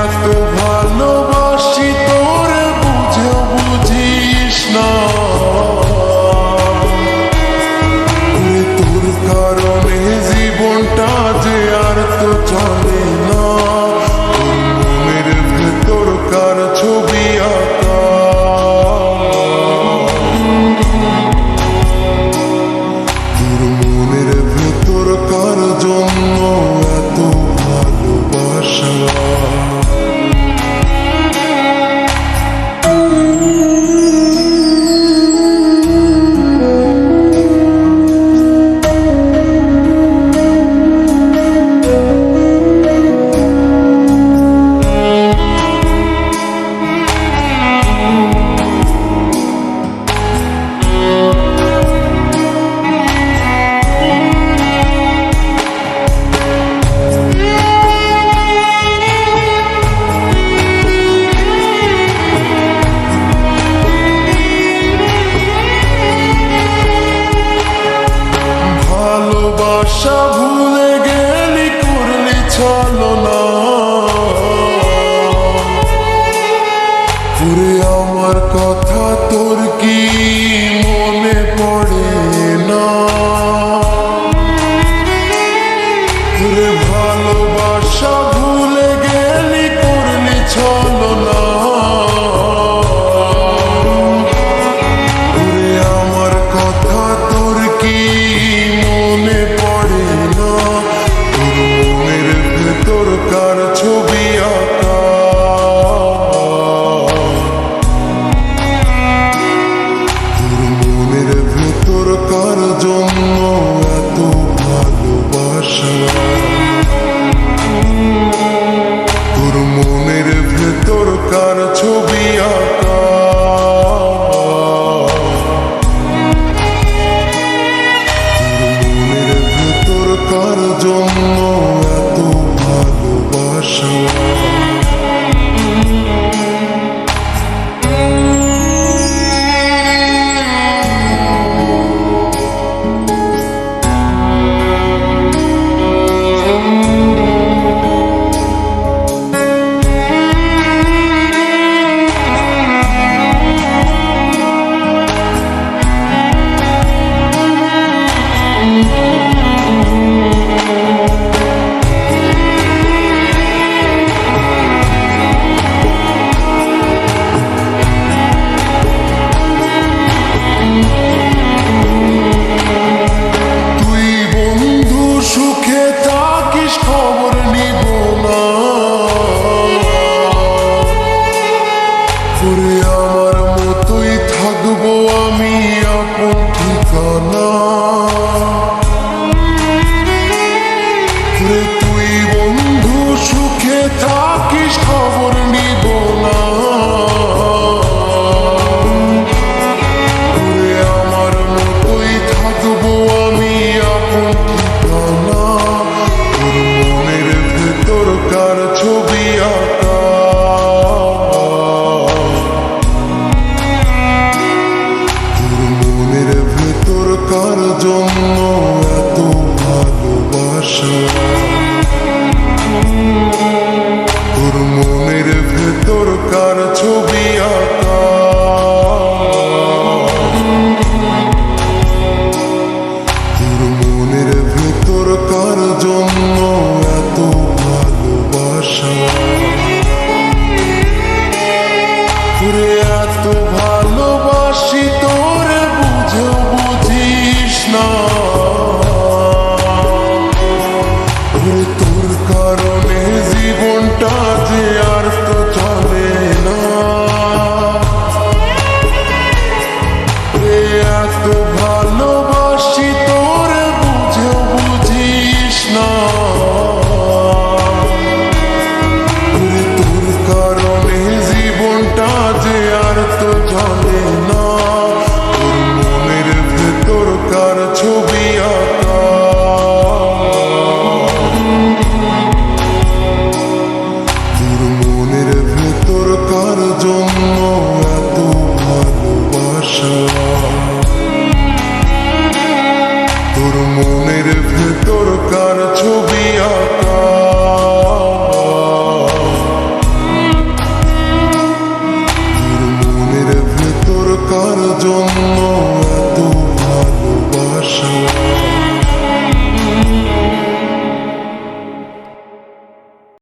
এত ভালোবাসি তোর বুঝে বুঝিস না। তোর কারণে জীবনটা যে আর তো চলে ভালোবাসা ভুলে গেলি করলি ছলো না আমার কথা তোর কি মনে পড়ে না? তোর মনের ছবি আঁকা? তোর ভেতর কার জন্য তোর কারণে জীবনটা যে ভালোবাসা তোর মনের ভেতর কার ছবি আঁকা? তোর মনের ভেতর কার জন্ম